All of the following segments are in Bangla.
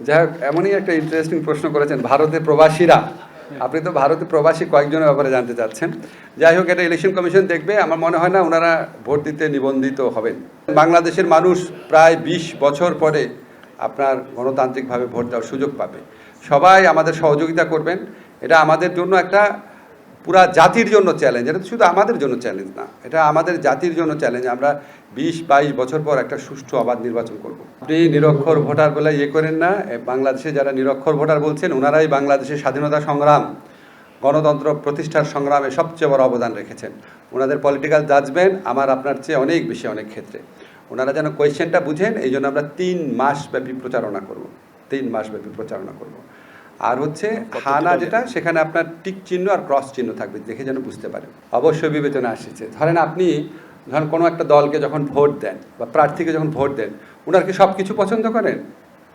যাই হোক, এমনই একটা ইন্টারেস্টিং প্রশ্ন করেছেন ভারতের প্রবাসীরা। আপনি তো ভারতে প্রবাসী কয়েকজনের ব্যাপারে জানতে চাচ্ছেন। যাই হোক, এটা ইলেকশন কমিশন দেখবে। আমার মনে হয় না ওনারা ভোট দিতে নিবন্ধিত হবেন। বাংলাদেশের মানুষ প্রায় বিশ বছর পরে আপনার গণতান্ত্রিকভাবে ভোট দেওয়ার সুযোগ পাবে। সবাই আমাদের সহযোগিতা করবেন। এটা আমাদের জন্য একটা পুরা জাতির জন্য চ্যালেঞ্জ এটা শুধু আমাদের জন্য চ্যালেঞ্জ না, এটা আমাদের জাতির জন্য চ্যালেঞ্জ আমরা বিশ, বাইশ বছর পর একটা সুষ্ঠু আবাদ নির্বাচন করব। আপনি নিরক্ষর ভোটার বলে ইয়ে করেন না বাংলাদেশে যারা নিরক্ষর ভোটার বলছেন, ওনারাই বাংলাদেশের স্বাধীনতা সংগ্রাম, গণতন্ত্র প্রতিষ্ঠার সংগ্রামে সবচেয়ে বড় অবদান রেখেছেন। ওনাদের পলিটিক্যাল জাজমেন্ট আমার আপনার চেয়ে অনেক বেশি, অনেক ক্ষেত্রে। ওনারা যেন কোয়েশ্চেনটা বুঝেন এই জন্য আমরা তিন মাস ব্যাপী প্রচারণা করব। তিন মাস ব্যাপী প্রচারণা করব। আর হচ্ছে হানা যেটা সেখানে আপনার টিক চিহ্ন আর ক্রস চিহ্ন থাকবে দেখে যেন বুঝতে পারেন। অবশ্যই বিবেচনা আসছে। ধরেন আপনি ধরেন কোনো একটা দলকে যখন ভোট দেন বা প্রার্থীকে যখন ভোট দেন ওনার কি সব কিছু পছন্দ করেন?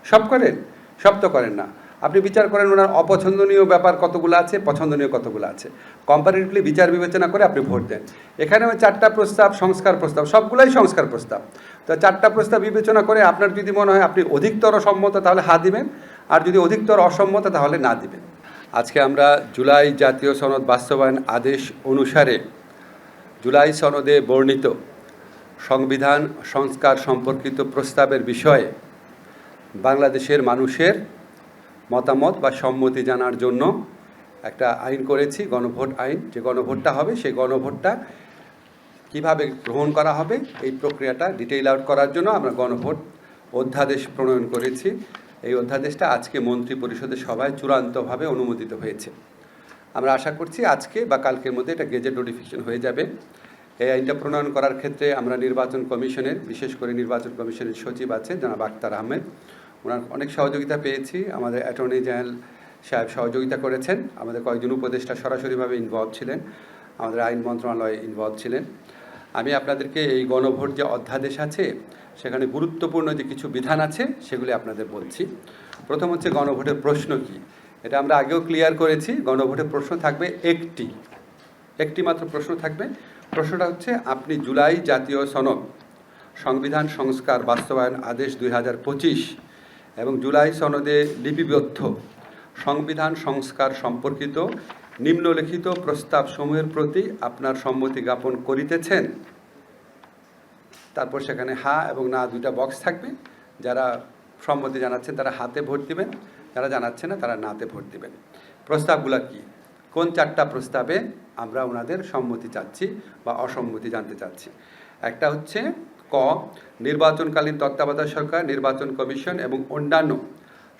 সব করেন? সব তো করেন না। আপনি বিচার করেন ওনার অপছন্দনীয় ব্যাপার কতগুলো আছে পছন্দনীয় কতগুলো আছে। কম্পারেটিভলি বিচার বিবেচনা করে আপনি ভোট দেন। এখানে ওই চারটা প্রস্তাব সংস্কার প্রস্তাব সবগুলাই সংস্কার প্রস্তাব। তো চারটা প্রস্তাব বিবেচনা করে আপনার যদি মনে হয় আপনি অধিকতর সম্মত তাহলে হা দিবেন। আর যদি অধিকতর অসম্মত তাহলে না দিবেন। আজকে আমরা জুলাই জাতীয় সনদ বাস্তবায়ন আদেশ অনুসারে জুলাই সনদে বর্ণিত সংবিধান সংস্কার সম্পর্কিত প্রস্তাবের বিষয়ে বাংলাদেশের মানুষের মতামত বা সম্মতি জানার জন্য একটা আইন করেছি, গণভোট আইন। যে গণভোটটা হবে, সেই গণভোটটা কীভাবে গ্রহণ করা হবে, এই প্রক্রিয়াটা ডিটেইল আউট করার জন্য আমরা গণভোট অধ্যাদেশ প্রণয়ন করেছি। এই অধ্যাদেশটা আজকে মন্ত্রী পরিষদের সভায় চূড়ান্তভাবে অনুমোদিত হয়েছে। আমরা আশা করছি আজকে বা কালকের মধ্যে এটা গেজেট নোটিফিকেশন হয়ে যাবে। এই আইনটা প্রণয়ন করার ক্ষেত্রে আমরা নির্বাচন কমিশনের, বিশেষ করে নির্বাচন কমিশনের সচিব আছেন জনাব আক্তার আহমেদ। ওনার অনেক সহযোগিতা পেয়েছি। আমাদের অ্যাটর্নি জেনারেল সাহেব সহযোগিতা করেছেন। আমাদের কয়েকজন উপদেষ্টা সরাসরিভাবে ইনভলভ ছিলেন। আমাদের আইন মন্ত্রণালয়ে ইনভলভ ছিলেন। আমি আপনাদেরকে এই গণভোট যে অধ্যাদেশ আছে, সেখানে গুরুত্বপূর্ণ যে কিছু বিধান আছে, সেগুলি আপনাদের বলছি। প্রথম হচ্ছে গণভোটের প্রশ্ন কি? এটা আমরা আগেও ক্লিয়ার করেছি, গণভোটের প্রশ্ন থাকবে একটি। একটি মাত্র প্রশ্ন থাকবে। প্রশ্নটা হচ্ছে, আপনি জুলাই জাতীয় সনদ, সংবিধান সংস্কার বাস্তবায়ন আদেশ দুই হাজার পঁচিশ এবং জুলাই সনদে লিপিবদ্ধ, সংবিধান সংস্কার সম্পর্কিত নিম্নলিখিত প্রস্তাব সমূহের প্রতি আপনার সম্মতি জ্ঞাপন করিতেছেন। তারপর সেখানে হা এবং না দুইটা বক্স থাকবে। যারা সম্মতি জানাচ্ছেন তারা হাতে ভোট দিবেন, যারা জানাচ্ছে না তারা নাতে ভোট দিবেন। প্রস্তাবগুলো কি? কোন চারটা প্রস্তাবে আমরা ওনাদের সম্মতি চাচ্ছি বা অসম্মতি জানতে চাচ্ছি? একটা হচ্ছে ক, নির্বাচনকালীন তত্ত্বাবধায়ক সরকার, নির্বাচন কমিশন এবং অন্যান্য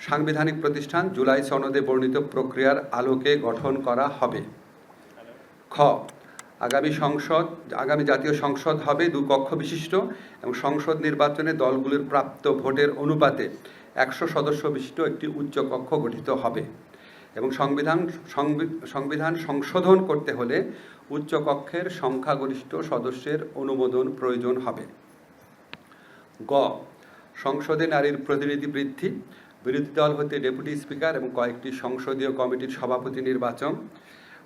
সাংবিধানিক প্রতিষ্ঠান জুলাই সনদে বর্ণিত প্রক্রিয়ার আলোকে গঠন করা হবে। খ, আগামী সংসদ, আগামী জাতীয় সংসদ হবে দু কক্ষ বিশিষ্ট এবং সংসদ নির্বাচনে দলগুলির প্রাপ্ত ভোটের অনুপাতে একশো সদস্য বিশিষ্ট একটি উচ্চ কক্ষ গঠিত হবে এবং সংবিধান, সংবি- সংবিধান সংশোধন করতে হলে উচ্চ কক্ষের সংখ্যাগরিষ্ঠ সদস্যের অনুমোদন প্রয়োজন হবে। গ, সংসদে নারীর প্রতিনিধি বৃদ্ধি বিরোধী দল হতে ডেপুটি স্পিকার এবং কয়েকটি সংসদীয় কমিটির সভাপতি নির্বাচন,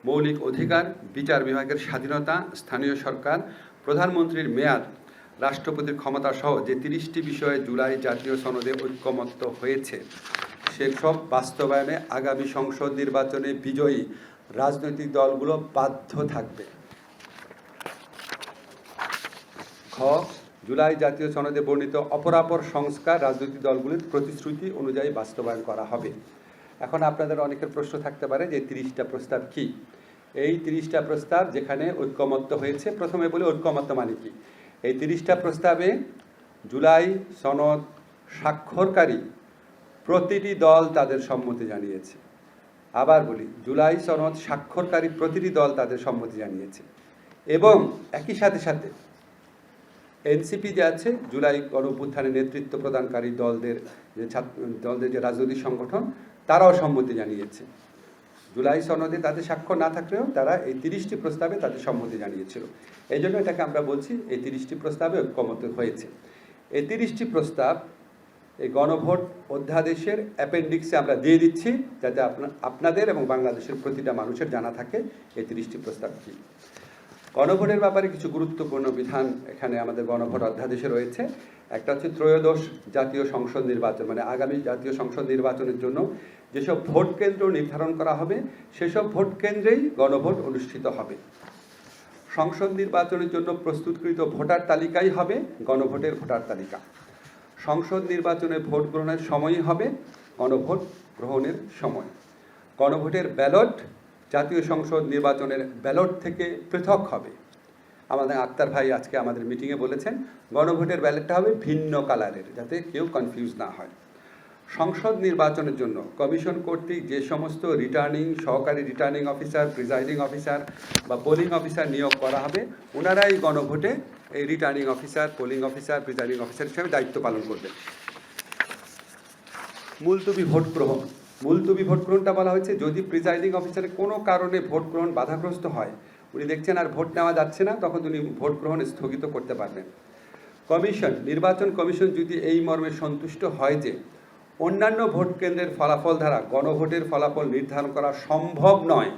মৌলিক অধিকার, বিচার বিভাগের স্বাধীনতা, স্থানীয় সরকার, প্রধানমন্ত্রীর মেয়াদ, রাষ্ট্রপতির ক্ষমতা সহ যে তিরিশটি বিষয়ে জুলাই জাতীয় সনদে ঐক্যমত্য হয়েছে। সেসব বাস্তবায়নে আগামী সংসদ নির্বাচনে বিজয়ী রাজনৈতিক দলগুলো বাধ্য থাকবে। খ জুলাই জাতীয় সনদে বর্ণিত অপরাপর সংস্কার রাজনৈতিক দলগুলির প্রতিশ্রুতি অনুযায়ী বাস্তবায়ন করা হবে। এখন আপনাদের অনেকের প্রশ্ন থাকতে পারে যে তিরিশটা প্রস্তাব কি? এই তিরিশটা প্রস্তাব যেখানে ঐক্যমত্য হয়েছে, প্রথমে বলি ঐক্যমত্য মানে কি? এই তিরিশটা প্রস্তাবে জুলাই সনদ স্বাক্ষরকারী প্রতিটি দল তাদের সম্মতি জানিয়েছে। আবার বলি, জুলাই সনদ স্বাক্ষরকারী প্রতিটি দল তাদের সম্মতি জানিয়েছে। এবং একই সাথে সাথে এনসিপি যে আছে, জুলাই গণঅভ্যুত্থানে নেতৃত্ব প্রদানকারী দলদের যে ছাত্র, দলদের যে রাজনৈতিক সংগঠন, তারাও সম্মতি জানিয়েছে। জুলাই সনদে তাদের স্বাক্ষর না থাকলেও তারা এই তিরিশটি প্রস্তাবে তাদের সম্মতি জানিয়েছিল। এই জন্য এটাকে আমরা বলছি এই তিরিশটি প্রস্তাবে ঐক্যমত হয়েছে। এই তিরিশটি প্রস্তাব এই গণভোট অধ্যাদেশের অ্যাপেন্ডিক্সে আমরা দিয়ে দিচ্ছি যাতে আপনাদের এবং বাংলাদেশের প্রতিটা মানুষের জানা থাকে এই তিরিশটি প্রস্তাব কী গণভোটের ব্যাপারে কিছু গুরুত্বপূর্ণ বিধান এখানে আমাদের গণভোট অধ্যাদেশে রয়েছে। একটা হচ্ছে ত্রয়োদশ জাতীয় সংসদ নির্বাচন মানে আগামী জাতীয় সংসদ নির্বাচনের জন্য যেসব ভোট কেন্দ্র নির্ধারণ করা হবে, সেসব ভোট কেন্দ্রেই গণভোট অনুষ্ঠিত হবে। সংসদ নির্বাচনের জন্য প্রস্তুতকৃত ভোটার তালিকাই হবে, গণভোটের ভোটার তালিকা। সংসদ নির্বাচনে ভোট গ্রহণের সময়ই হবে, গণভোট গ্রহণের সময়। গণভোটের ব্যালট জাতীয় সংসদ নির্বাচনের ব্যালট থেকে পৃথক হবে। আমাদের আক্তার ভাই আজকে আমাদের মিটিংয়ে বলেছেন, গণভোটের ব্যালটটা হবে ভিন্ন কালারের, যাতে কেউ কনফিউজ না হয়। সংসদ নির্বাচনের জন্য কমিশন কর্তৃক যে সমস্ত রিটার্নিং সহকারী রিটার্নিং অফিসার প্রিজাইডিং অফিসার বা পোলিং অফিসার নিয়োগ করা হবে, ওনারাই গণভোটে এই returning officer polling officer presiding officer হিসেবে দায়িত্ব পালন করবেন। মুলতবি ভোট গ্রহণ। মুলতবি ভোট গ্রহণটা বলা হয়েছে। যদি প্রিজাইডিং অফিসারের কোনো কারণে ভোট গ্রহণ বাধাগ্রস্ত হয়, উনি দেখছেন আর ভোট নেওয়া যাচ্ছে না, তখন উনি ভোট গ্রহণ স্থগিত করতে পারবেন। কমিশন, নির্বাচন কমিশন যদি এই মর্মে সন্তুষ্ট হয় যে, অন্যান্য ভোট কেন্দ্রের ফলাফল দ্বারা গণভোটের ফলাফল নির্ধারণ করা সম্ভব নয়,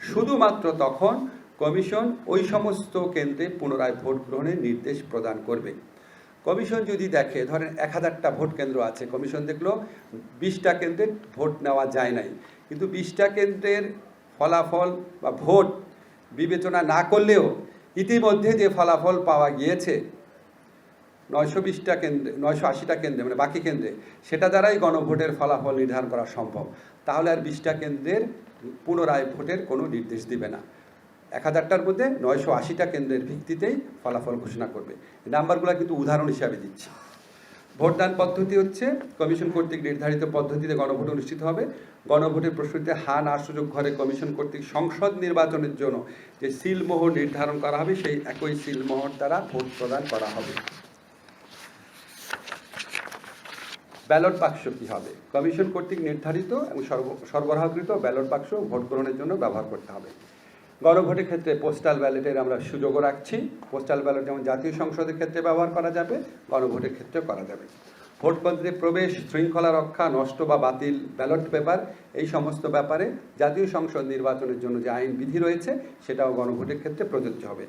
শুধুমাত্র তখন কমিশন ওই সমস্ত কেন্দ্রে পুনরায় ভোট গ্রহণের নির্দেশ প্রদান করবে। কমিশন যদি দেখে, ধরেন এক হাজারটা ভোট কেন্দ্র আছে, কমিশন দেখল বিশটা কেন্দ্রে ভোট নেওয়া যায় নাই। কিন্তু বিশটা কেন্দ্রের ফলাফল বা ভোট বিবেচনা না করলেও ইতিমধ্যে যে ফলাফল পাওয়া গিয়েছে, নয়শো বিশটা কেন্দ্রে, নয়শো আশিটা কেন্দ্রে মানে বাকি কেন্দ্রে, সেটা দ্বারাই গণভোটের ফলাফল নির্ধারণ করা সম্ভব। তাহলে আর বিশটা কেন্দ্রের পুনরায় ভোটের কোনো নির্দেশ দিবে না। এক হাজারটার মধ্যে নয়শো আশিটা কেন্দ্রের ভিত্তিতেই ফলাফল ঘোষণা করবে। নাম্বারগুলো কিন্তু উদাহরণ হিসাবে দিচ্ছি। ভোটদান পদ্ধতি হচ্ছে, কমিশন কর্তৃক নির্ধারিত পদ্ধতিতে গণভোট অনুষ্ঠিত হবে। গণভোটের প্রস্তুতিতে হা না সুযোগ ঘরে কমিশন কর্তৃক সংসদ নির্বাচনের জন্য যে সিলমোহর নির্ধারণ করা হবে, সেই একই সিলমোহর দ্বারা ভোট প্রদান করা হবে। ব্যালট বাক্স কী হবে? কমিশন কর্তৃক নির্ধারিত এবং সর্ব- সরবরাহকৃত ব্যালট বাক্স ভোট গ্রহণের জন্য ব্যবহার করতে হবে। গণভোটের ক্ষেত্রে পোস্টাল ব্যালটের আমরা সুযোগও রাখছি। পোস্টাল ব্যালট যেমন জাতীয় সংসদের ক্ষেত্রে ব্যবহার করা যাবে গণভোটের ক্ষেত্রে করা যাবে। ভোট কেন্দ্রে প্রবেশ, শৃঙ্খলা রক্ষা, নষ্ট বা বাতিল ব্যালট পেপার এই সমস্ত ব্যাপারে জাতীয় সংসদ নির্বাচনের জন্য যে আইন বিধি রয়েছে, সেটাও গণভোটের ক্ষেত্রে প্রযোজ্য হবে।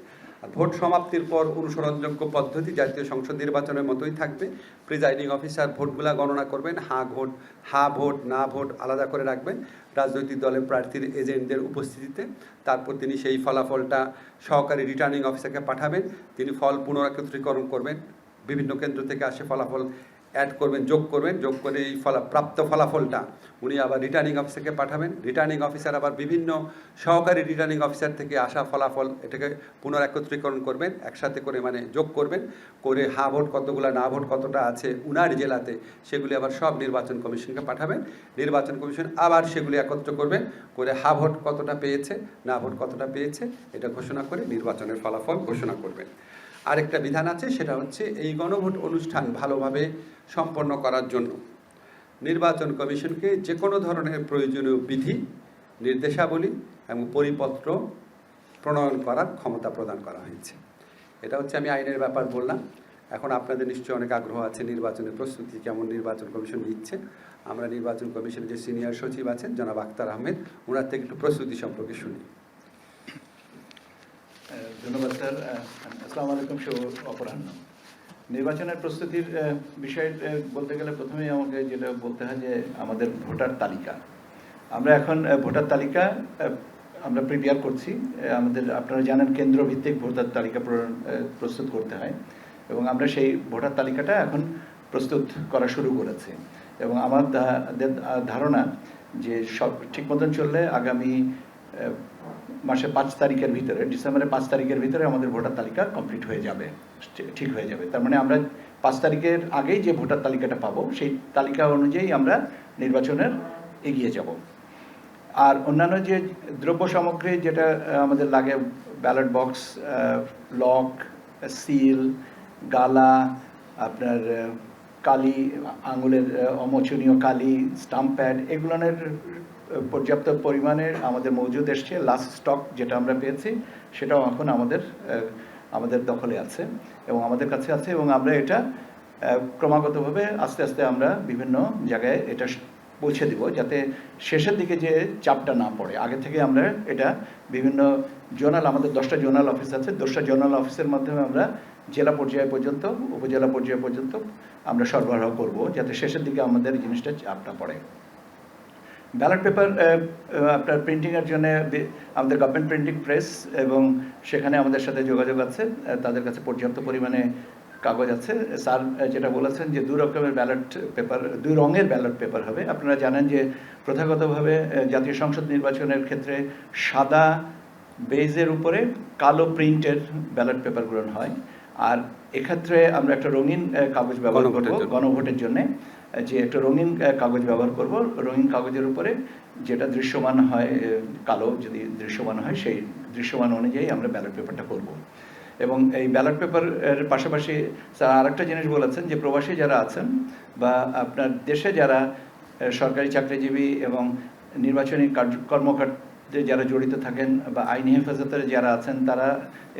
ভোট সমাপ্তির পর অনুসরণযোগ্য পদ্ধতি জাতীয় সংসদ নির্বাচনের মতোই থাকবে। প্রিজাইডিং অফিসার ভোটগুলা গণনা করবেন, হা ভোট হা ভোট, না ভোট আলাদা করে রাখবেন রাজনৈতিক দলের প্রার্থীর এজেন্টদের উপস্থিতিতে। তারপর তিনি সেই ফলাফলটা সহকারী রিটার্নিং অফিসারকে পাঠাবেন। তিনি ফল পুনরাকত্রীকরণ করবেন। বিভিন্ন কেন্দ্র থেকে আসে ফলাফল অ্যাড করবেন, যোগ করবেন, যোগ করে এই ফলা, প্রাপ্ত ফলাফলটা উনি আবার রিটার্নিং অফিসারকে পাঠাবেন। রিটার্নিং অফিসার আবার বিভিন্ন সহকারী রিটার্নিং অফিসার থেকে আসা ফলাফল এটাকে পুনরাকত্রীকরণ করবেন, একসাথে করে মানে যোগ করবেন, করে হা ভোট কতগুলো, না ভোট কতটা আছে উনার জেলাতে সেগুলি আবার সব নির্বাচন কমিশনকে পাঠাবেন। নির্বাচন কমিশন আবার সেগুলি একত্র করবেন, করে হা ভোট কতটা পেয়েছে, না ভোট কতটা পেয়েছে, এটা ঘোষণা করে নির্বাচনের ফলাফল ঘোষণা করবেন। আরেকটা বিধান আছে, সেটা হচ্ছে এই গণভোট অনুষ্ঠান ভালোভাবে সম্পন্ন করার জন্য। নির্বাচন কমিশনকে যে কোনো ধরনের প্রয়োজনীয় বিধি, নির্দেশাবলী এবং পরিপত্র প্রণয়ন করার ক্ষমতা প্রদান করা হয়েছে। এটা হচ্ছে আমি আইনের ব্যাপার বললাম। এখন আপনাদের নিশ্চয়ই অনেক আগ্রহ আছে নির্বাচনের প্রস্তুতি, কেমন নির্বাচন কমিশন নিচ্ছে আমরা নির্বাচন কমিশনের যে সিনিয়র সচিব আছেন জনাব আক্তার আহমেদ ওনার থেকে একটু প্রস্তুতি সম্পর্কে শুনি। ধন্যবাদ, স্যার আসসালামু আলাইকুম, শুভ অপরাহ্ন। নির্বাচনের প্রস্তুতির বিষয়ে বলতে গেলে প্রথমেই আমাকে যেটা বলতে হয় যে আমাদের ভোটার তালিকা। আমরা এখন ভোটার তালিকা আমরা প্রিপেয়ার করছি। আমাদের, আপনারা জানেন কেন্দ্র ভিত্তিক ভোটার তালিকা প্রস্তুত করতে হয়। এবং আমরা সেই ভোটার তালিকাটা এখন প্রস্তুত করা শুরু করেছি। এবং আমার ধারণা যে সব ঠিক মতন চললে আগামী মাসে পাঁচ তারিখের ভিতরে, ডিসেম্বরের পাঁচ তারিখের ভিতরে আমাদের ভোটার তালিকা কমপ্লিট হয়ে যাবে ঠিক হয়ে যাবে। তার মানে আমরা পাঁচ তারিখের আগেই যে ভোটার তালিকাটা পাবো, সেই তালিকা অনুযায়ী আমরা নির্বাচনের এগিয়ে যাব। আর অন্যান্য যে দ্রব্য সামগ্রী যেটা আমাদের লাগে ব্যালট বক্স লক সিল গালা, আপনার কালি, আঙুলের অমোচনীয় কালি স্টাম্প প্যাড এগুলোনের পর্যাপ্ত পরিমাণে আমাদের মজুদ এসছে লাস্ট স্টক যেটা আমরা পেয়েছি, সেটাও এখন আমাদের আমাদের দখলে আছে এবং আমাদের কাছে আছে এবং আমরা এটা ক্রমাগতভাবে আস্তে আস্তে আমরা বিভিন্ন জায়গায় এটা পৌঁছে দিব যাতে শেষের দিকে যে চাপটা না পড়ে। আগে থেকে আমরা এটা বিভিন্ন জোনাল, আমাদের দশটা জোনাল অফিস আছে, দশটা জোনাল অফিসের মাধ্যমে আমরা জেলা পর্যায়ে পর্যন্ত, উপজেলা পর্যায় পর্যন্ত আমরা সরবরাহ করব যাতে শেষের দিকে আমাদের জিনিসটা চাপ না পড়ে। ব্যালট পেপার আপনার প্রিন্টিংয়ের জন্য আমাদের গভর্নমেন্ট প্রিন্টিং প্রেস এবং সেখানে আমাদের সাথে যোগাযোগ আছে তাদের কাছে পর্যাপ্ত পরিমাণে কাগজ আছে। স্যার যেটা বলেছেন যে দুই রকমের ব্যালট পেপার দুই রঙের ব্যালট পেপার হবে। আপনারা জানেন যে প্রথাগতভাবে জাতীয় সংসদ নির্বাচনের ক্ষেত্রে সাদা বেজের উপরে কালো প্রিন্টের ব্যালট পেপারগুলো হয়। আর এক্ষেত্রে আমরা একটা রঙিন কাগজ ব্যবহার করব গণভোটের জন্য। যে একটা রঙিন কাগজ ব্যবহার করব। রঙিন কাগজের উপরে যেটা দৃশ্যমান হয় কালো যদি দৃশ্যমান হয়, সেই দৃশ্যমান অনুযায়ী আমরা ব্যালট পেপারটা করব। এবং এই ব্যালট পেপারের পাশাপাশি স্যার আরেকটা জিনিস বলেছেন যে, প্রবাসী যারা আছেন বা আপনার দেশে যারা সরকারি চাকরিজীবী এবং নির্বাচনী কর্মকর্তাদের যারা জড়িত থাকেন বা আইনি হেফাজতের যারা আছেন, তারা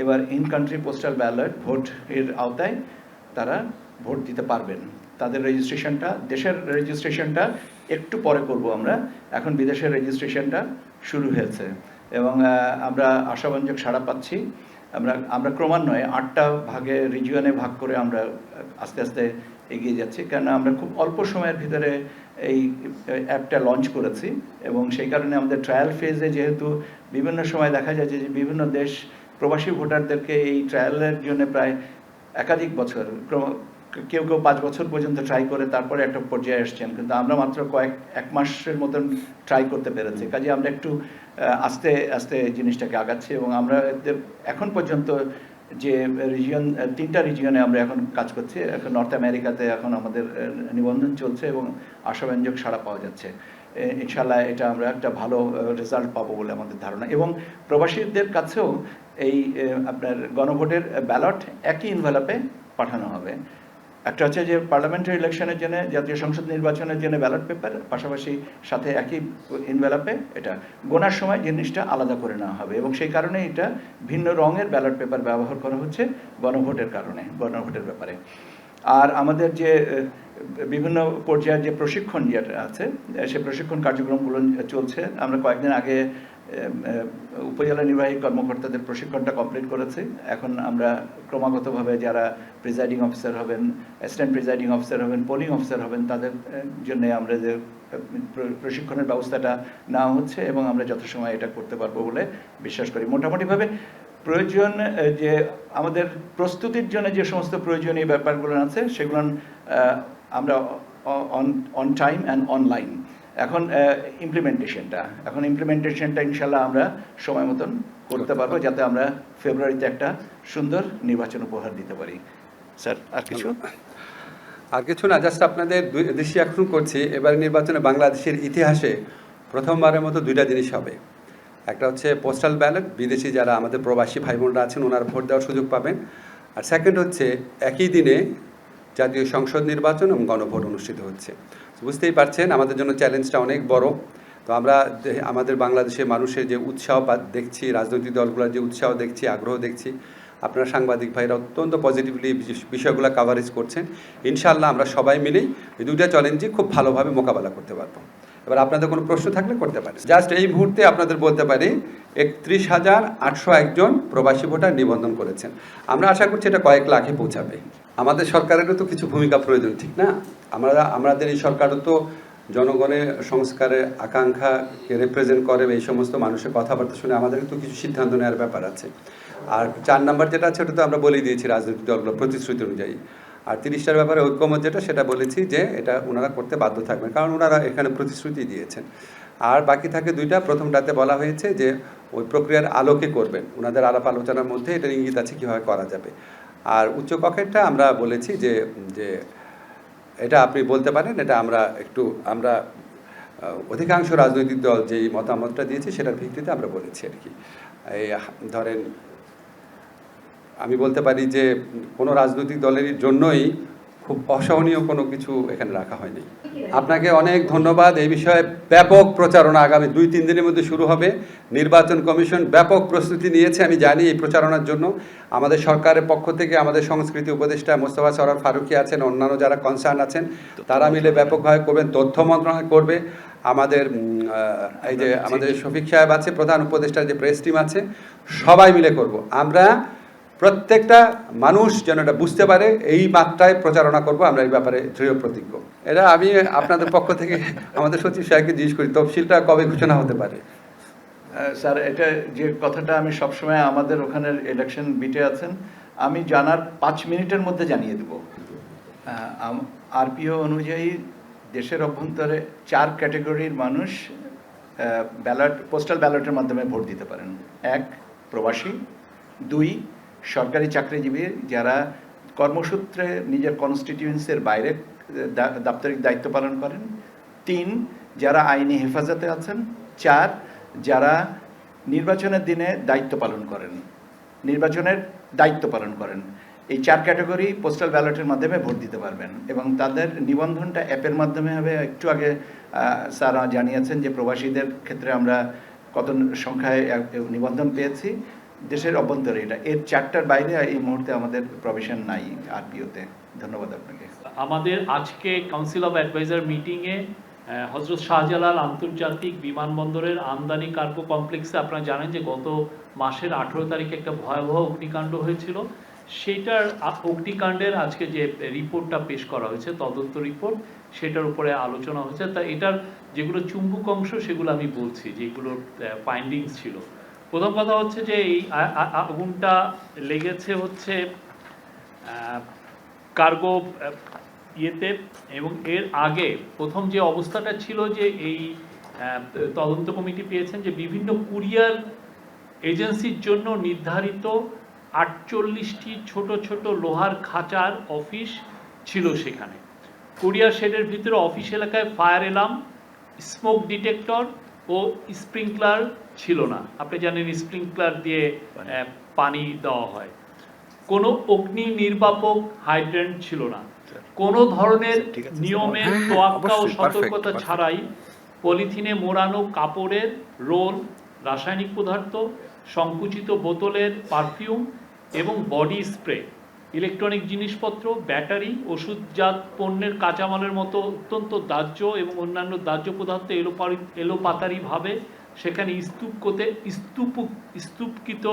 এবার in country postal ballot vote এর আওতায় তারা ভোট দিতে পারবেন। তাদের রেজিস্ট্রেশনটা দেশের রেজিস্ট্রেশনটা একটু পরে করব আমরা। এখন বিদেশের রেজিস্ট্রেশনটা শুরু হয়েছে। এবং আমরা আশাব্যঞ্জক সাড়া পাচ্ছি। আমরা আমরা ক্রমান্বয়ে আটটা ভাগে রিজিয়নে ভাগ করে আমরা আস্তে আস্তে এগিয়ে যাচ্ছি। কেননা আমরা খুব অল্প সময়ের ভিতরে এই অ্যাপটা লঞ্চ করেছি। এবং সেই কারণে আমাদের ট্রায়াল ফেজে যেহেতু বিভিন্ন সময় দেখা যায় যে বিভিন্ন দেশ প্রবাসী ভোটারদেরকে এই ট্রায়ালের জন্য প্রায় একাধিক বছর কেউ কেউ পাঁচ বছর পর্যন্ত ট্রাই করে তারপরে একটা পর্যায়ে এসছেন কিন্তু আমরা মাত্র কয়েক এক মাসের মতন ট্রাই করতে পেরেছি। কাজে আমরা একটু আস্তে আস্তে জিনিসটাকে আগাচ্ছি এবং আমরা এখন পর্যন্ত যে রিজিয়ন তিনটা রিজিয়নে আমরা এখন কাজ করছি। এখন নর্থ আমেরিকাতে এখন আমাদের নিবন্ধন চলছে এবং আশাব্যঞ্জক সাড়া পাওয়া যাচ্ছে। ইনশাল্লাহ এটা আমরা একটা ভালো রেজাল্ট পাবো বলে আমাদের ধারণা। এবং প্রবাসীদের কাছেও এই আপনার গণভোটের ব্যালট একই ইনভেলপে পাঠানো হবে। একটা হচ্ছে যে পার্লামেন্টারি ইলেকশনের জন্য, জাতীয় সংসদ নির্বাচনের জন্য ব্যালট পেপার পাশাপাশি সাথে একই ইনভেলপে এটা গোনার সময় জিনিসটা আলাদা করে নেওয়া হবে। এবং সেই কারণে এটা ভিন্ন রঙের ব্যালট পেপার ব্যবহার করা হচ্ছে গণভোটের কারণে, গণভোটের ব্যাপারে। আর আমাদের যে বিভিন্ন পর্যায়ের যে প্রশিক্ষণ যেটা আছে, সে প্রশিক্ষণ কার্যক্রমগুলো চলছে। আমরা কয়েকদিন আগে উপজেলা নির্বাহী কর্মকর্তাদের প্রশিক্ষণটা কমপ্লিট করেছি। এখন আমরা ক্রমাগতভাবে যারা প্রিজাইডিং অফিসার হবেন, অ্যাসিস্ট্যান্ট প্রিজাইডিং অফিসার হবেন, পোলিং অফিসার হবেন, তাদের জন্য আমরা যে প্রশিক্ষণের ব্যবস্থাটা নেওয়া হচ্ছে এবং আমরা যথাসময়ে এটা করতে পারব বলে বিশ্বাস করি। মোটামুটিভাবে প্রয়োজন যে আমাদের প্রস্তুতির জন্য যে সমস্ত প্রয়োজনীয় ব্যাপারগুলো আছে, সেগুলো আমরা on on time and online এখন ইমপ্লিমেন্টেশনটা এখন ইমপ্লিমেন্টেশনটা ইনশাল্লাহ আমরা সময় মতন করতে পারব যাতে আমরা ফেব্রুয়ারিতে একটা সুন্দর নির্বাচন উপহার দিতে পারি। স্যার, আর কিছু? আর কিছু না জাস্ট আপনাদের দৃষ্টি আকর্ষণ করছি। এবার নির্বাচনে বাংলাদেশের ইতিহাসে প্রথমবারের মতো দুইটা জিনিস হবে। একটা হচ্ছে পোস্টাল ব্যালট বিদেশি যারা আমাদের প্রবাসী ভাই বোনরা আছেন, ওনারা ভোট দেওয়ার সুযোগ পাবেন। আর সেকেন্ড হচ্ছে, একই দিনে জাতীয় সংসদ নির্বাচন এবং গণভোট অনুষ্ঠিত হচ্ছে। বুঝতেই পারছেন, আমাদের জন্য চ্যালেঞ্জটা অনেক বড়। তো আমরা আমাদের বাংলাদেশের মানুষের যে উৎসাহ দেখছি, রাজনৈতিক দলগুলোর যে উৎসাহ দেখছি, আগ্রহ দেখছি, আপনারা সাংবাদিক ভাইরা অত্যন্ত পজিটিভলি বিষয়গুলো কাভারেজ করছেন। ইনশাআল্লাহ আমরা সবাই মিলেই এই দুইটা চ্যালেঞ্জই খুব ভালোভাবে মোকাবেলা করতে পারব। এবার আপনাদের কোনো প্রশ্ন থাকলে করতে পারেন। জাস্ট এই মুহূর্তে আপনাদের বলতে পারি, একত্রিশ হাজার আটশো একজন প্রবাসী ভোটার নিবন্ধন করেছেন। আমরা আশা করছি এটা কয়েক লাখে পৌঁছাবে। আমাদের সরকারেরও তো কিছু ভূমিকা প্রয়োজন, ঠিক না? আমরা আমাদের এই সরকারও তো জনগণের সংস্কারের আকাঙ্ক্ষাকে রিপ্রেজেন্ট করে এই সমস্ত মানুষের কথাবার্তা শুনে আমাদের তো কিছু সিদ্ধান্ত নেওয়ার ব্যাপার আছে। আর চার নাম্বার যেটা আছে, ওটা তো আমরা বলেই দিয়েছি রাজনৈতিক দলগুলো প্রতিশ্রুতি অনুযায়ী। আর তিরিশটার ব্যাপারে ঐক্যমত যেটা, সেটা বলেছি যে এটা ওনারা করতে বাধ্য থাকবেন, কারণ ওনারা এখানে প্রতিশ্রুতি দিয়েছেন। আর বাকি থাকে দুইটা, প্রথমটাতে বলা হয়েছে যে ওই প্রক্রিয়ার আলোকে করবেন। ওনাদের আলাপ আলোচনার মধ্যে এটা ইঙ্গিত আছে কীভাবে করা যাবে। আর উচ্চ কক্ষেরটা আমরা বলেছি যে যে এটা আপনি বলতে পারেন, এটা আমরা একটু, আমরা অধিকাংশ রাজনৈতিক দল যেই মতামতটা দিয়েছে সেটার ভিত্তিতে আমরা বলেছি আর কি। এই ধরেন, আমি বলতে পারি যে কোনো রাজনৈতিক দলের জন্যই খুব অসহনীয় কোনো কিছু এখানে রাখা হয়নি। আপনাকে অনেক ধন্যবাদ। এই বিষয়ে ব্যাপক প্রচারণা আগামী দুই, তিন দিনের মধ্যে শুরু হবে। নির্বাচন কমিশন ব্যাপক প্রস্তুতি নিয়েছে, আমি জানি এই প্রচারণার জন্য। আমাদের সরকারের পক্ষ থেকে আমাদের সংস্কৃতি উপদেষ্টা মোস্তফা সরার ফারুকি আছেন, অন্যান্য যারা কনসার্ন আছেন, তারা মিলে ব্যাপকভাবে করবেন, তথ্য মন্ত্রণালয় করবে। আমাদের এই যে আমাদের শফিক সাহেব আছে, প্রধান উপদেষ্টার যে প্রেস টিম আছে, সবাই মিলে করব। আমরা প্রত্যেকটা মানুষ যেন এটা বুঝতে পারে এই মাত্রায় প্রচারণা করব আমরা এই ব্যাপারে দৃঢ় প্রতিজ্ঞ। এটা আমি আপনাদের পক্ষ থেকে আমাদের সচিব সাহেবকে জিজ্ঞেস করি তফসিলটা কবে ঘোষণা হতে পারে? স্যার এটা যে কথাটা আমি সবসময় আমাদের ওখানের ইলেকশন বিটে আছেন আমি জানার পাঁচ মিনিটের মধ্যে জানিয়ে দেব। আরপিও অনুযায়ী দেশের অভ্যন্তরে চার ক্যাটাগরির মানুষ ব্যালট পোস্টাল ব্যালটের মাধ্যমে ভোট দিতে পারেন। এক প্রবাসী। দুই সরকারি চাকরিজীবী যারা কর্মসূত্রে নিজের কনস্টিটিউয়েন্সির বাইরে দাপ্তরিক দায়িত্ব পালন করেন। তিন, যারা আইনি হেফাজতে আছেন। চার, যারা নির্বাচনের দিনে দায়িত্ব পালন করেন। নির্বাচনের দায়িত্ব পালন করেন। এই চার ক্যাটাগরি পোস্টাল ব্যালটের মাধ্যমে ভোট দিতে পারবেন এবং তাদের নিবন্ধনটা অ্যাপের মাধ্যমে হবে। একটু আগে স্যার জানিয়েছেন যে প্রবাসীদের ক্ষেত্রে আমরা কত সংখ্যায় নিবন্ধন পেয়েছি। দেশের অভ্যন্তরে এটা। এর চারটার বাইরে এই মুহূর্তে আমাদের প্রভিশন নাই আরপিওতে ধন্যবাদ আপনাকে। আমাদের আজকে কাউন্সিল অফ অ্যাডভাইজার মিটিংয়ে হজরত শাহজালাল আন্তর্জাতিক বিমানবন্দরের আমদানি কার্গো কমপ্লেক্সে আপনারা জানেন যে গত মাসের আঠেরো তারিখে একটা ভয়াবহ অগ্নিকাণ্ড হয়েছিল। সেটার অগ্নিকাণ্ডের আজকে যে রিপোর্টটা পেশ করা হয়েছে, তদন্ত রিপোর্ট, সেটার উপরে আলোচনা হয়েছে। তা এটার যেগুলো চুম্বক অংশ, সেগুলো আমি বলছি, যেগুলোর ফাইন্ডিংস ছিল। প্রথম কথা হচ্ছে যে এই আগুনটা লেগেছে হচ্ছে কার্গো ইয়েতে এবং এর আগে প্রথম যে অবস্থাটা ছিল যে এই তদন্ত কমিটি পেয়েছেন যে বিভিন্ন কুরিয়ার এজেন্সির জন্য নির্ধারিত আটচল্লিশটি ছোট ছোট লোহার খাঁচার অফিস ছিল সেখানে। কুরিয়ার শেডের ভিতরে অফিস এলাকায় ফায়ার এলার্ম স্মোক ডিটেক্টর ও স্প্রিংকলার ছিল না। আপনি জানেন স্প্রিংকলার দিয়ে পানি। দেওয়া হয়। কোনো অগ্নি নির্বাপক হাইড্রেন্ট ছিল না। কোনো ধরনের নিয়মের হ্যাঁ, তোয়াক্কা ও সতর্কতা ছাড়াই পলিথিনে মোড়ানো কাপড়ের রোল রাসায়নিক পদার্থ সংকুচিত বোতলের পারফিউম এবং বডি স্প্রে ইলেকট্রনিক জিনিসপত্র ব্যাটারি ওষুধজাত পণ্যের কাঁচামালের মতো অত্যন্ত দাহ্য এবং অন্যান্য দাহ্য পদার্থ এলোপারি এলোপাতারিভাবে সেখানে স্তূপ করতে স্তূপ স্তূপকৃত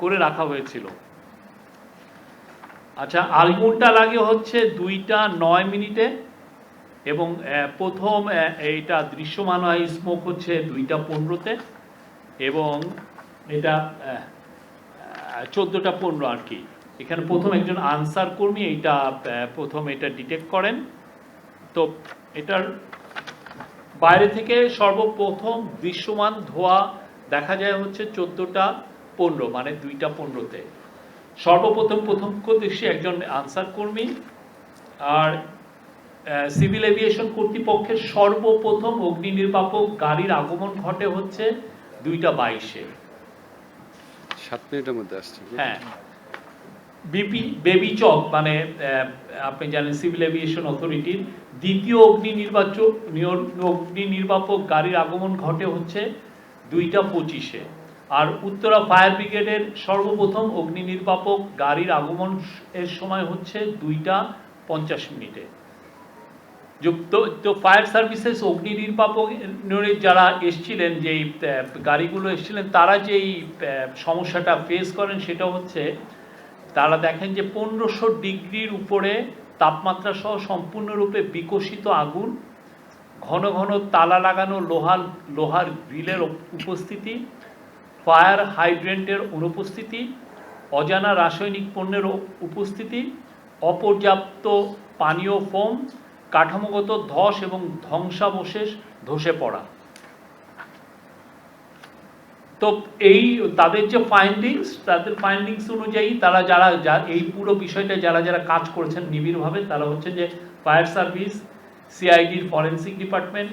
করে রাখা হয়েছিল। আচ্ছা আলমুনটা লাগে হচ্ছে দুইটা নয় মিনিটে এবং প্রথম এইটা দৃশ্যমান হয় স্মোক হচ্ছে দুইটা পনেরোতে এবং এটা চোদ্দোটা পনেরো আর কি। এখানে প্রথম একজন আনসার কর্মী এইটা প্রথম এটা ডিটেক্ট করেন। তো এটার বাইরে থেকে সর্বপ্রথম দৃশ্যমান ধোয়া দেখা যায় হচ্ছে চোদ্দোটা পনেরো মানে দুইটা পনেরোতে। সর্বপ্রথম প্রথমদর্শী একজন আনসার কর্মী আর সিভিল এভিয়েশন কর্তৃপক্ষের সর্বপ্রথম অগ্নি নির্বাপক গাড়ির আগমন ঘটে হচ্ছে দুইটা বাইশে। সাত মিনিটের মধ্যে আসছে। হ্যাঁ। বিপি বেবি চক মানে আপনি জানেন সিভিল এভিয়েশন অথরিটির দ্বিতীয় অগ্নি নির্বাচক অগ্নি নির্বাপক গাড়ির আগমন ঘটে হচ্ছে দুইটা পঁচিশে। আর উত্তরা ফায়ার ব্রিগেডের সর্বপ্রথম অগ্নি নির্বাপক গাড়ির আগমন এর সময় হচ্ছে দুইটা পঞ্চাশ মিনিটে। যুক্ত তো ফায়ার সার্ভিসেস অগ্নি নির্বাপক যারা এসছিলেন, যেই গাড়িগুলো এসছিলেন, তারা যেই সমস্যাটা ফেস করেন সেটা হচ্ছে, তারা দেখেন যে পনেরোশো ডিগ্রির উপরে তাপমাত্রা সহ সম্পূর্ণরূপে বিকশিত আগুন, ঘন ঘন তালা লাগানো লোহার লোহার গ্রিলের উপস্থিতি, ফায়ার হাইড্রেন্টের অনুপস্থিতি, অজানা রাসায়নিক পণ্যের উপস্থিতি, অপর্যাপ্ত পানীয় ফোম, কাঠামোগত ধস এবং ধ্বংসাবশেষ ধসে পড়া। তো এই তাদের যে ফাইন্ডিংস তাদের ফাইন্ডিংস অনুযায়ী তারা যারা এই পুরো বিষয়টা যারা যারা কাজ করেছেন নিবিড়ভাবে, তারা হচ্ছে যে ফায়ার সার্ভিস, সিআইডির forensic department,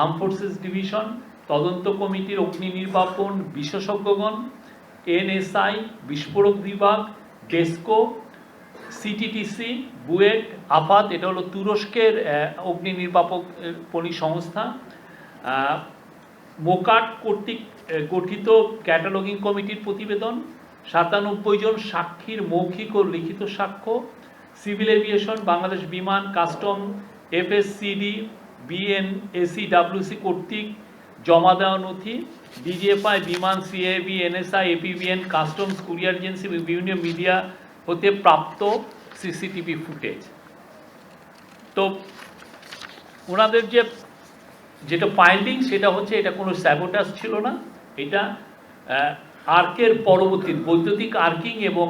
arm forces division, তদন্ত কমিটির অগ্নি নির্বাপন বিশেষজ্ঞগণ, এনএসআই, বিস্ফোরক বিভাগ, ডেস্কো, সিটিটিসি, বুয়েট আফাত এটা হলো তুরস্কের অগ্নি নির্বাপক পণি সংস্থা। মোকাট কর্তৃক গঠিত ক্যাটালগিং কমিটির প্রতিবেদন, সাতানব্বই জন সাক্ষীর মৌখিক ও লিখিত সাক্ষ্য, সিভিল এভিয়েশন, বাংলাদেশ বিমান, কাস্টম, এফএসসিডি বিএনএসি ডাব্লিউসি কর্তৃক জমা দেওয়া নথি, ডিজিএফআই, বিমান, CAB, NSI, APBN, customs, courier agency, বিভিন্ন মিডিয়া হতে প্রাপ্ত সিসিটিভি ফুটেজ। তো, ওনাদের যে যেটা ফাইন্ডিং সেটা হচ্ছে এটা কোনো স্যাবোটাস ছিল না। এটা আর্কের পরবর্তী বৈদ্যুতিক আর্কিং এবং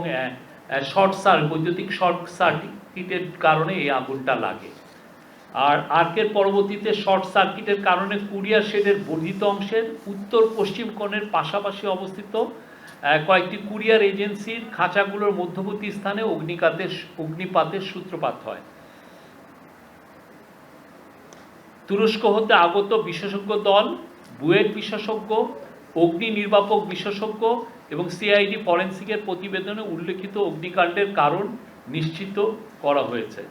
শর্ট সার্ক, বৈদ্যুতিক শর্ট সার্কিটের কারণে এই আগুনটা লাগে। আর আর্কের পরবর্তীতে শর্ট সার্কিটের কারণে কুরিয়ার শেডের বর্ধিত অংশের উত্তর পশ্চিম কোণের পাশাপাশি অবস্থিত কয়েকটি কুরিয়ার এজেন্সির খাঁচাগুলোর মধ্যবর্তী স্থানে অগ্নিকাতের, অগ্নিপাতের সূত্রপাত হয়। তুরস্ক হতে আগত বিশেষজ্ঞ দল বুয়েট বিশেষজ্ঞ অগ্নি নির্বাপক বিশেষজ্ঞ এবং সিআইডি ফরেন্সিকের প্রতিবেদনে উল্লেখিত অগ্নিকাণ্ডের কারণ নিশ্চিত করা হয়েছে।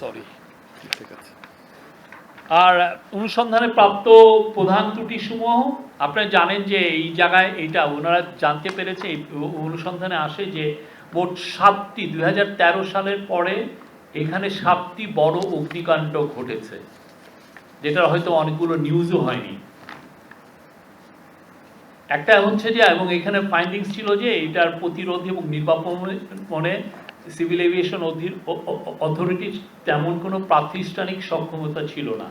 সরি ঠিক আছে। আর অনুসন্ধানে প্রাপ্ত প্রধান ত্রুটিসমূহ আপনারা জানেন যে এই জায়গায় এটা ওনারা জানতে পেরেছে অনুসন্ধানে আসে যে মোট সাতটি। দুই সালের পরে এখানে সাতটি বড় অগ্নিকাণ্ড ঘটেছে যেটা হয়তো অনেকগুলো নিউজও হয়নি। একটা হচ্ছে যে, এবং এখানে ফাইন্ডিংস ছিল যে, এটার প্রতিরোধ এবং নির্বাপনে সিভিল এভিয়েশন অথরিটির তেমন কোনো প্রাতিষ্ঠানিক সক্ষমতা ছিল না।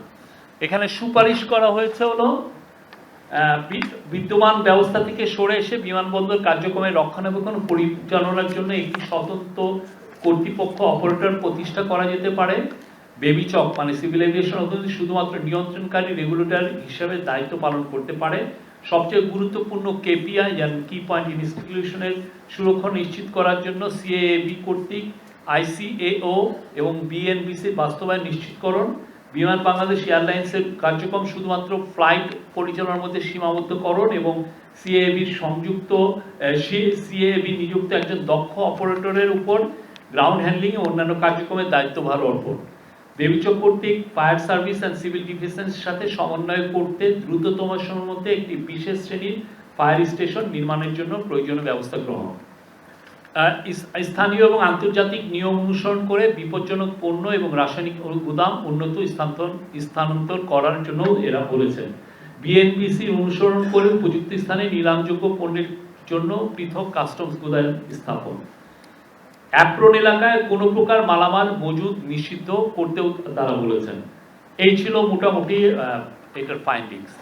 এখানে সুপারিশ করা হয়েছে হলো বিদ্যমান ব্যবস্থা থেকে সরে এসে বিমানবন্দর কার্যক্রমের রক্ষণাবেক্ষণ পরিচালনার জন্য একটি স্বতন্ত্র কর্তৃপক্ষ অপারেটর প্রতিষ্ঠা করা যেতে পারে। বেবিচক মানে সিভিল এভিয়েশন অথরিটি, শুধুমাত্র নিয়ন্ত্রণকারী রেগুলেটর হিসেবে দায়িত্ব পালন করতে পারে। সবচেয়ে গুরুত্বপূর্ণ কেপিআই যেমন কি পয়েন্ট ইনস্টিটিউশনের সুরক্ষা নিশ্চিত করার জন্য সিএএবি কর্তৃক আইসিএও এবং বিএনবিসি বাস্তবায়ন নিশ্চিতকরণ। বিমান বাংলাদেশ এয়ারলাইন্সের কার্যক্রম শুধুমাত্র ফ্লাইট পরিচালনার মধ্যে সীমাবদ্ধকরণ এবং সিএবির সংযুক্ত সিএবি নিযুক্ত একজন দক্ষ অপারেটরের উপর গ্রাউন্ড হ্যান্ডলিং ও অন্যান্য কার্যক্রমের দায়িত্বভার অর্পণ। বেবিচক কর্তৃক ফায়ার সার্ভিস অ্যান্ড সিভিল ডিফেন্সের সাথে সমন্বয় করতে দ্রুততম সময়ের মধ্যে একটি বিশেষ শ্রেণির ফায়ার স্টেশন নির্মাণের জন্য প্রয়োজনীয় ব্যবস্থা গ্রহণ। স্থানীয় এবং আন্তর্জাতিক নিয়ম অনুসরণ করে বিপজ্জনক পণ্য এবং রাসায়নিক গুদাম উন্নত স্থানান্তর স্থানান্তর করার জন্য এরা বলেছেন। বিএনপিসি অনুসরণ করে উপযুক্ত স্থানে নিলামযোগ্য পণ্যের জন্য পৃথক কাস্টমস গুদাম স্থাপন। অ্যাপ্রন এলাকায় কোনো প্রকার মালামাল মজুদ নিষিদ্ধ করতেও তারা বলেছেন। এই ছিল মোটামুটি এটার ফাইন্ডিংস